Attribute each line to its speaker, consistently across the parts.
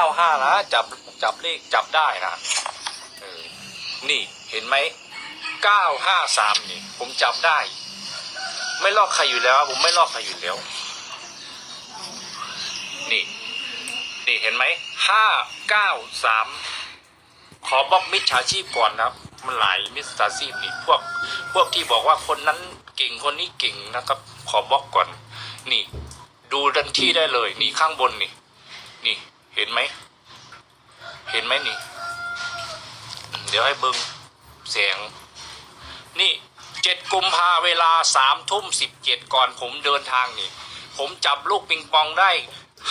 Speaker 1: าห้านะจับจับเลขจับได้นะเออนี่เห็นไหมเก้าห้าสามนี่ ผมจับได้ ไม่ลอกใครอยู่แล้วผมไม่ลอกใครอยู่แล้ว นี่ นี่เห็นไหมห้าเก้าสามขอบล็อกมิจฉาชีพก่อนนะครับมันหลายมิจฉาชีพนี่พวกพวกที่บอกว่าคนนั้นเก่งคนนี้เก่งนะครับ ขอบล็อกก่อน นี่ ดูดันที่ได้เลย นี่ข้างบนนี่ นี่ เห็นไหม เห็นไหมนี่ เดี๋ยวให้เบิงเสียง นี่เจ็ดกุมภาเวลาสามทุ่มสิบเจ็ดก่อนผมเดินทางนี่ ผมจับลูกปิงปองได้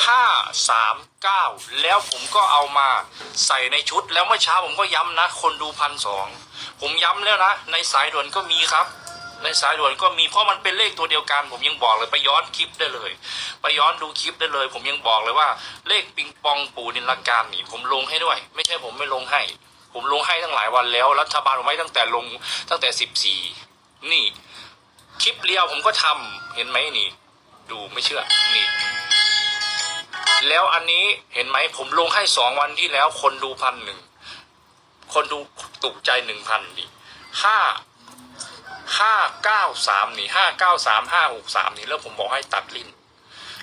Speaker 1: ห้าสามเก้าแล้วผมก็เอามาใส่ในชุดแล้วเมื่อเช้าผมก็ย้ำนะ คนดูพันสองผมย้ำแล้วนะ ในสายด่วนก็มีครับ ในสายด่วนก็มีเพราะมันเป็นเลขตัวเดียวกัน ผมยังบอกเลยไปย้อนคลิปได้เลย ไปย้อนดูคลิปได้เลย ผมยังบอกเลยว่า เลขปิงปองปู่นิลการนี่ผมลงให้ด้วย ไม่ใช่ผมไม่ลงให้ ผมลงให้ตั้งหลายวันแล้ว รัฐบาลไว้ตั้งแต่ลงตั้งแต่สิบสี่นี่คลิปเรียวผมก็ทำเห็นไหมนี่ ดูไม่เชื่อนี่ แล้วอันนี้เห็นไหมผมลงให้สองวันที่แล้วคนดูพันหนึ่งคนดูตกใจหนึ่งพันนี่ห้า เก้าสามนี่ห้าเก้าสามห้าหกสามนี่แล้วผมบอกให้ตัดเลิ้น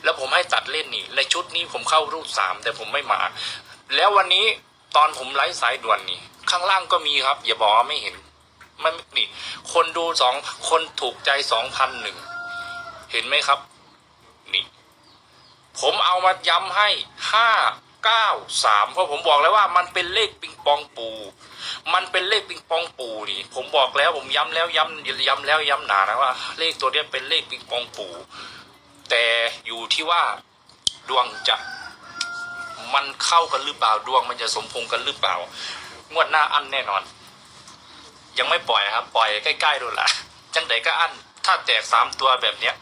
Speaker 1: แล้วผมให้ตัดเล่นนี่ในชุดนี้ผมเข้ารูปสามแต่ผมไม่มา แล้ววันนี้ตอนผมไลฟ์สายด่วนนี่ ข้างล่างก็มีครับ อย่าบอกว่าไม่เห็น มันนี่ คนดูสองคนถูกใจสองพันหนึ่งเห็นไหมครับ นี่ ผมเอามาย้ำให้ห้า เก้าสามเพราะผมบอกแล้วว่ามันเป็นเลขปิงปองปู มันเป็นเลขปิงปองปูนี่ ผมบอกแล้วผมย้ำแล้วย้ำย้ำแล้วย้ำหนานะว่า เลขตัวนี้เป็นเลขปิงปองปู แต่อยู่ที่ว่าดวงจะมันเข้ากันหรือเปล่าดวงมันจะสมพงกันหรือเปล่างวดหน้าอั้นแน่นอน ยังไม่ปล่อยครับ ปล่อยใกล้ๆดูละจังไดก็อั้น ถ้าแตกสามตัวแบบเนี้ย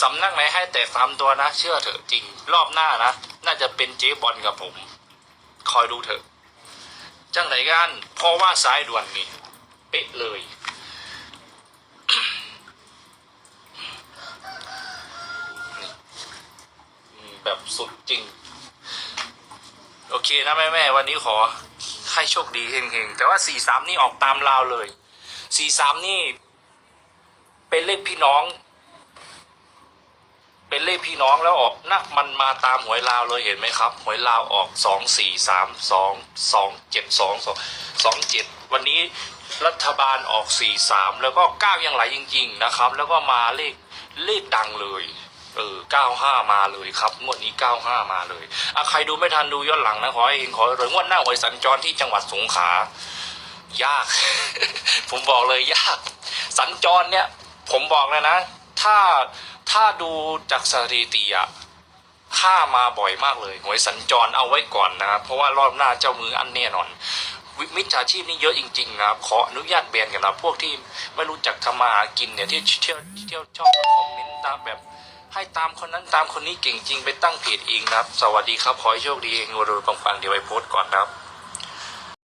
Speaker 1: สำนักไหนให้แตกสามตัวนะ เชื่อเถอะจริง รอบหน้านะ น่าจะเป็นเจ๊บอลกับผม คอยดูเถอะจังไดก็อันเพราะว่าสายด่วนนี่เป๊ะเลยแบบสุดจริง โอเคนะแม่แม่วันนี้ขอให้โชคดีเฮงๆ แต่ว่าสี่สามนี่ออกตามลาวเลยสี่สามนี่ เลขพี่น้อง เป็นเลขพี่น้องแล้วออกนะมันมาตามหวยลาวเลยเห็นไหมครับ หวยลาวออกสองสี่สามสองสองเจ็ดสองสองสองเจ็ดวันนี้รัฐบาลออกสี่สามแล้วก็เก้ายังไหลจริง ๆนะครับ แล้วก็มาเลขเลขดังเลยเออเก้าห้ามาเลยครับงวดนี้เก้าห้ามาเลยอะใครดูไม่ทันดูย้อนหลังนะขอให้เห็นขอให้รวยงวดหน้าหวยสัญจรที่จังหวัดสงขลายาก ผมบอกเลยยาก สัญจรเนี่ย ผมบอกเลยนะ ถ้าถ้าดูจากสถิติอะค่ามาบ่อยมากเลยหวยสัญจรเอาไว้ก่อนนะครับเพราะว่ารอบหน้าเจ้ามืออันแน่นอนมิจฉาชีพนี่เยอะจริงๆนะครับขออนุญาตแบนกันนะพวกที่ไม่รู้จักทำมาหากินเนี่ยที่เที่ยวเที่ยวชอบมาคอมเมนต์ตามแบบให้ตามคนนั้นตามคนนี้เก่งจริงไปตั้งเพจเองนะครับ สวัสดีครับ ขอให้โชคดีเองรวยๆปังๆเดี๋ยวไปโพสต์ก่อนนะครับ